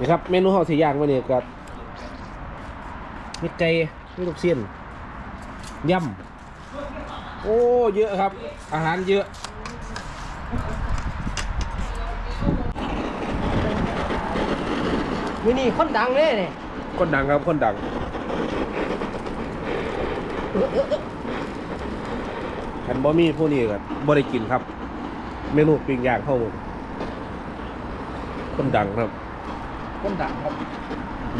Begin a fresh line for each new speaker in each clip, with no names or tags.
นี่ครับเมนูเฮาสิย่างวันนี้ก็มีไก่มีลูกชิ้นยำโอ้เยอะครับ อาหารเยอะ
มือนี่คนดังเลยเนี่ย
คนดังครับคนดังคันบ่มีผู้นี้ก็บ่ได้กินครับ เมนูปิ้งย่างเข้าหมดคนดังครับ
คนดังครับ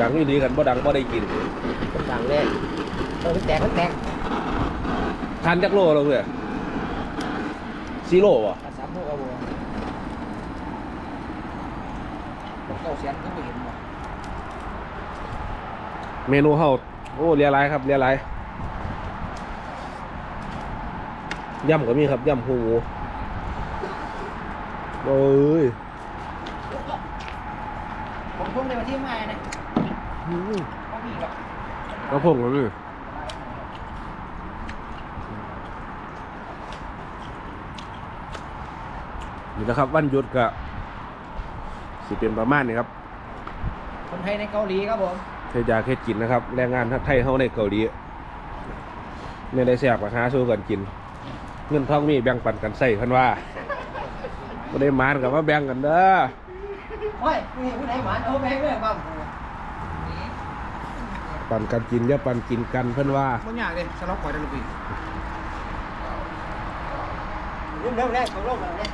ดังอีหลีกันบ่ดังบ่ได้กิน
คนดังเลยเออมันแตกมันแตก
ทานจักโลแล้วเพื่อนซีโร่บ่
ภาษาพวกเอาบัวเก้าเสียงก็ไม่เห็นหรอก
เมนูเฮาโอ้เรียหลายครับเรียหลายย่ำก็มีครับย่ำหูหมูโอ้ย
ผม เพิ่งในวันที่มาเนี่ย
อืม
ก็มีหรอก
กระพงแล้วนี่นี่นะครับวันหยุดก็สิเป็นประมาณนี้ครับ
คนไทยในเกาหลีครับผม
เทยาเฮ็ดกินนะครับแรงงานไทยเฮาในเกาหลีไม่ได้แสบมาหาสู้กันกิน เงินทองมีแบ่งปันกันใส่เพันว่าบ่ได้หมานกับว่าแบ่งกันเด้อ
เฮ้ยนี่ผู้ใดหวานเอาแบงค์เลยบ้าง
ปันกันกินอย่าปันกินกันเพิ่นว่า
บางอย่างเลยสล็อกก่อยได้ลูกพี่เริ่มเริ่มแรกของโลกแล้วเนี่ย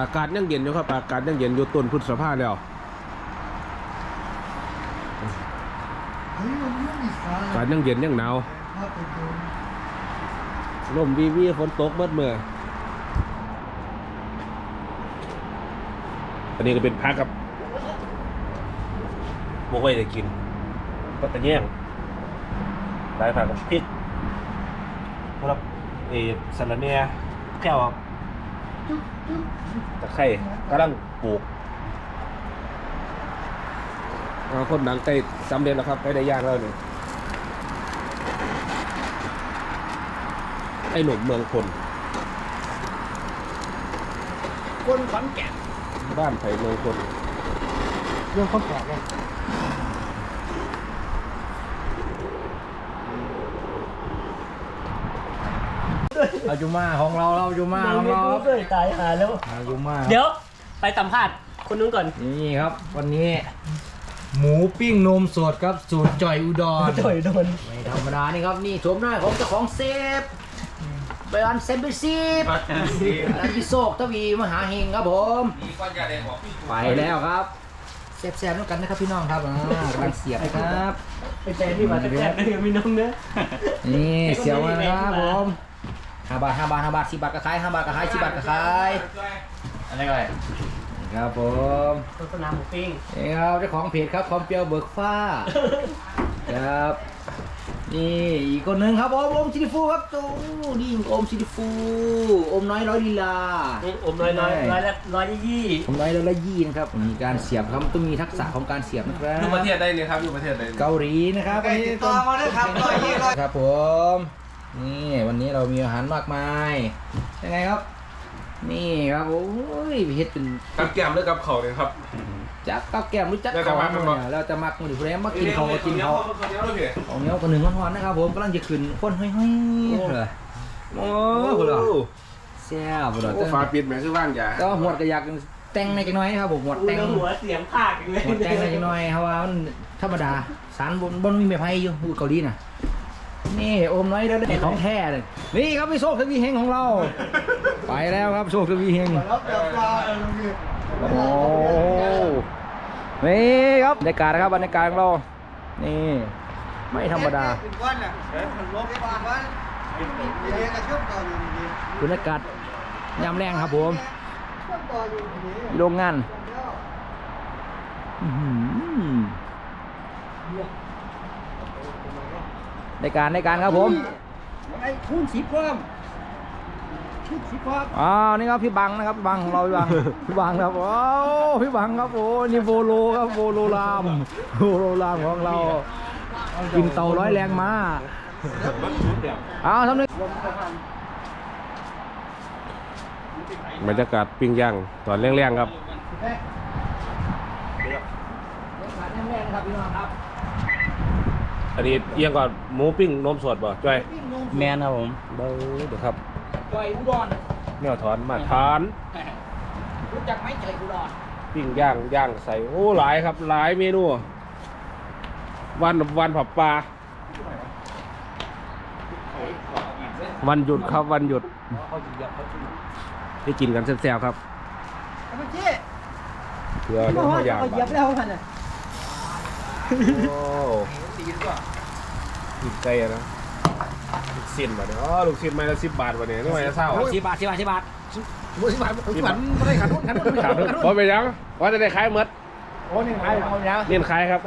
อากาศยังเย็นอยู่ครับ อากาศยังเย็นอยู่ต้นพฤษภาแล้วอากาศยังเย็นยังหนาวลมวีวีฝนตกเบิดเมื่อ อันนี้ก็เป็นพักครับบกไว้จะกิน ก็ตะแย่งได้ผักกับพริกสำหรับเออสาระเนียแก้วครับตะไคร่กำลังปลูกอ่าคนดังใกล้สำเร็จแล้วครับใกล้ได้ย่างแล้วนี่ไอ้หนุ่มเมืองพล
คนขอนแก่น
บ้านไผ่เมืองพล
เรื่องขอนแก่นเลย
อายุมาของเราเราอายุมาของเราครับ
ตายหาแล้ว
อายุมา
เดี๋ยวไปสัมภาษณ์คนนู้นก่อน
นี่ครับ วันนี้ หมูปิ้งนมสดครับสูตรจ่อยอุดร
จ่อยโดน
ไม่ธรรมดานี่ครับนี่ชมหน้าของเจ้าของเซฟ เบรนเซมเบซีฟอันพิโซกทวีมหาเฮงครับผมไปแล้วครับแซ่บๆด้วยกันนะครับพี่น้องครับอ่ากำลังเสียบนะครับ
ไปแฟนพี่มาแต่แฟนก็ยังมีน้องเนื้อ
นี่เสียบมานะครับผมห้าบาทห้าบาทห้าบาทสิบบาทก็ขายห้าบาทก็ขายสิบบาทก็ขายอะไรก็ได้ครับผม
โฆษณาหมูปิ้ง
นี่ครับเจ้าของเพจครับความเปรียวเบิกฟ้า ครับ นี่อีกคนหนึ่งครับผมโอมซิลิฟูครับตูนี่โอมซิลิฟูโอมน้อยร้อยลีลา
อมน้อยน้อยร้อยละร้อยยี่
โอมน้อยร้อยละยี่นะครับมีการเสียบครับต้องมีทักษะของการเสียบนะครับ
อยู่ประเทศใดเนี่ยครับอยู่ประเทศใด
เกาหลีนะครับวันนี้
ต่อมาเลยครับต่อยี่ร้อย
ครับผมนี่วันนี้เรามีอาหารมากมายยังไงครับ นี่ครับโอ้ยเฮ็ดเป็น
กับแก้มหรือกับเขาเนี่ยครับ
จักกับแก้มรู้จัก
แล้วจะ
เขา
มักมันบ่
เนี่ยเราจะมักมันอยู่แล้มากินเขาก็กินเขา
เขาเนี้ยเลย
ของเหนี้ยวคนหนึ่งร้อนๆนะครับผมกำลังจะขึ้นคนห้อยๆเลย
โอ้
โห
โห
แซ่บเลย
โอ้ฝาปิดแม่คือว่างอย่า
แต่ว่าหมวดก็อยากแต่งในจักหน้อยนะครับผมหมวดแต่ง
หัวเสียงภาคอย่างเลย
หมวดแต่งในจักหน้อยเพราะว่ามันธรรมดาสารบนบนมีไม้ไผ่อยู่อยู่เกาหลีน่ะ นี่โอมน้อยแล้วได้ของแท้เลยนี่ครับพี่โชคทวีเฮงของเรา ไปแล้วครับโชคทวีเฮง โอ้นี่ครับบรรยากาศนะครับบรรยากาศของเรา นี่ ไม่ธรรมดา
บรรยา
กาศยามแรงครับผมโรงงานในการในการครับผม
ไอ้คูณสีพร้อม
อ้าวนี่ครับพี่บังนะครับพี่บังของเราพี่บังพี่บังครับโอ้พี่บังครับโอ้นี่โวโลครับโวโลรามโวโลรามของเรากินเตาร้อยแรงมาอ้าวทำหนึ่ง
บรรยากาศปิ้งย่างตอนแรงๆครับ
ครับพี่น้องครับ
อันนี้เอียงก่อนหมูปิ้งนมสดบ่จ้อย
ปิ้งนม
แมนครับผม
เบ้อเดี๋ยวครับ
จอยอุดร
แนวถอนมาทาน
รู้จักไหมจอยอุดร
ปิ้งย่างย่างใส่โอ้หลายครับหลายเมนู วันวันผับปลาวันหยุดครับวันหยุด
เขาจะเหยียบเขาจะ
ได้กินกันแซ่บๆครับ
เอาไปเจ๊
เพื่อ
เพ
เนื้
ราะว่า
อย่าง
เขาเหยียบแล้วพันน่ะ
โอ้
ตีนก็
ลูกไก่อะนะ ลูกชิ้นบ่เนี่ยอ๋อลูกชิ้นไม้ละสิบบาทบ่เนี่ยนี่ไม้ละเศร้า
สิบบาทสิบบาทสิบบาท
สิบบาทสิบบาทไม่ได้ขาดทุนขาดทุนขาดทุนบ่ไปยังว่าจะได้ขายหมด
โอ้นี่ขายเอาแล้ว
เน้นขายครับ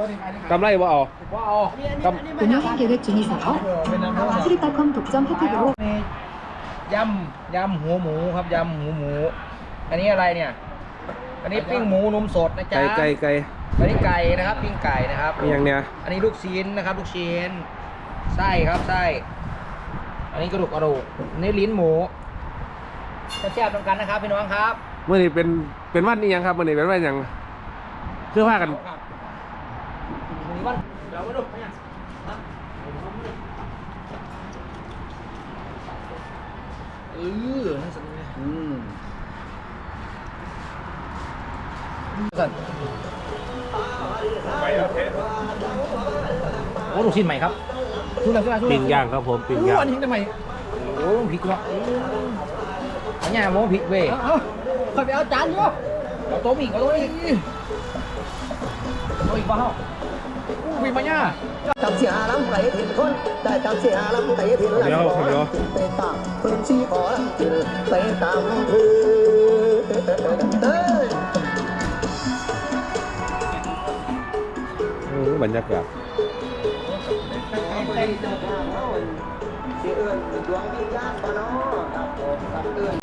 กำไรบ่เอา
ว้าว
ก
운영 계획 중이세요?
เป็นน้ำมัน
트리타컴 독점 혜택으로
นี่ยำยำหัวหมูครับยำหูหมู อันนี้อะไรเนี่ย อันนี้ปิ้งหมูนมสดนะ ำ จ๊ะ
ไก่ไก่ไก่
อันนี้ไก่นะครับ ปิ้งไก่นะครับ
มีอย่างเนี้ย
อันนี้ลูกชิ้นนะครับ ลูกชิ้น ไส้ครับไส้ อันนี้กระดูกกระดูกอันนี้ลิ้นหมูแซ่บๆตรงกันนะครับพี่น้องครับ
เมื่อนี้เป็นเป็นวันนี้ยังครับเมื่อนี้เป็นวันหยังเพื่อพากัน
วันเรามาดูเออนั่นสนุกเลย
อืม
ก่อนโอ้ลูกชิ้นใหม่ครับ ชุดอะไรชุดอะไรชุดอะไร
ปิ้งย่างครับผมปิ้ง
อู้
ย่าง
อันนี้ทำไมโอ้พริกเนาะอันนี้โมพริกเว้ย
คอยไปเอาจานอยู่
เอาโต๊ะอีกเอาโต๊ะอีกโต๊ะอีกบ้าเหรออู้พริกมาเนี่ย
จำเสียหาลำไปถิ่นคนแต่จำเสียหาลำไปถิ่นหลังขอลำไปตามเพื่อนชี้ขอลำถิ่นไปตามพื้นเอ้ย
อืมบรรยากาศ
เสียเอื้อนดวงวิญญาณปะเนาะครับผมครับเอื้อ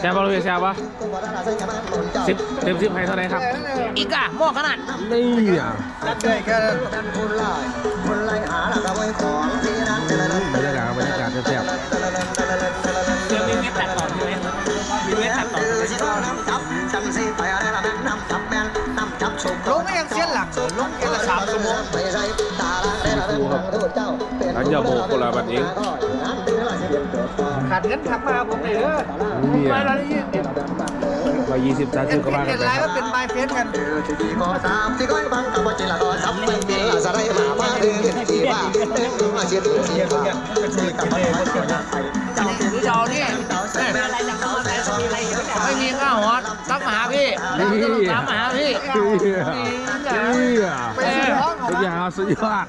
แซ่
บป่ะลูกแซ่บป่ะ
ก็บ่ได้ใส่กันหนุนเจ้า
สิบเต็มสิบให้เท่าไหร่ครับ
อีกอะหม้อขนาด
นี่อะ
ได้แค่
ดันคนไล่คนไล่หาแล้วก็ไว้ของที่นั้นเจริญ
บรรยากาศบรรยากาศแซ่บ
เดี๋ยวมีเว็บตัดต่อใช่ไหมมีเว็บตัดต่อ
คือสิโดนน้ำจับจำสิไปอะไรละแม่น้ำจับแม่น้ำจับสุก
ลงก็ยังเสียหลักลงแค่ละสามชั่วโมง
อันยาโมกุลาบัดเอง
ขาดเงินทักมาผมเลยเด้อ
นี่
ไป
อะ
แล้วนี่เห็น
ร้อยยี่สิบสามสิบก็ว่ากั
เห็
น
น
ไป
ไลน์
ครั
ว่า
บ
เป็นไมเฟสกัน
ที่ก็ตามที่ก้อยบังกับจิละก็ซับไม่เป็นละสะไรมามาเดินที่ว่าเอ็งมาเชียร์ดูเชียร์ว่าที่กับมันมันก็ยังไปเจ้าเป็น
เจ้านี่
เจ้าใส่แม่
ไม่มีข้าวฮอตตักมาหาพี่
นี่
ตักมาหาพี่
นี่อะนี่อะ
ไปซื้อของ
สุดยอดสุดยอด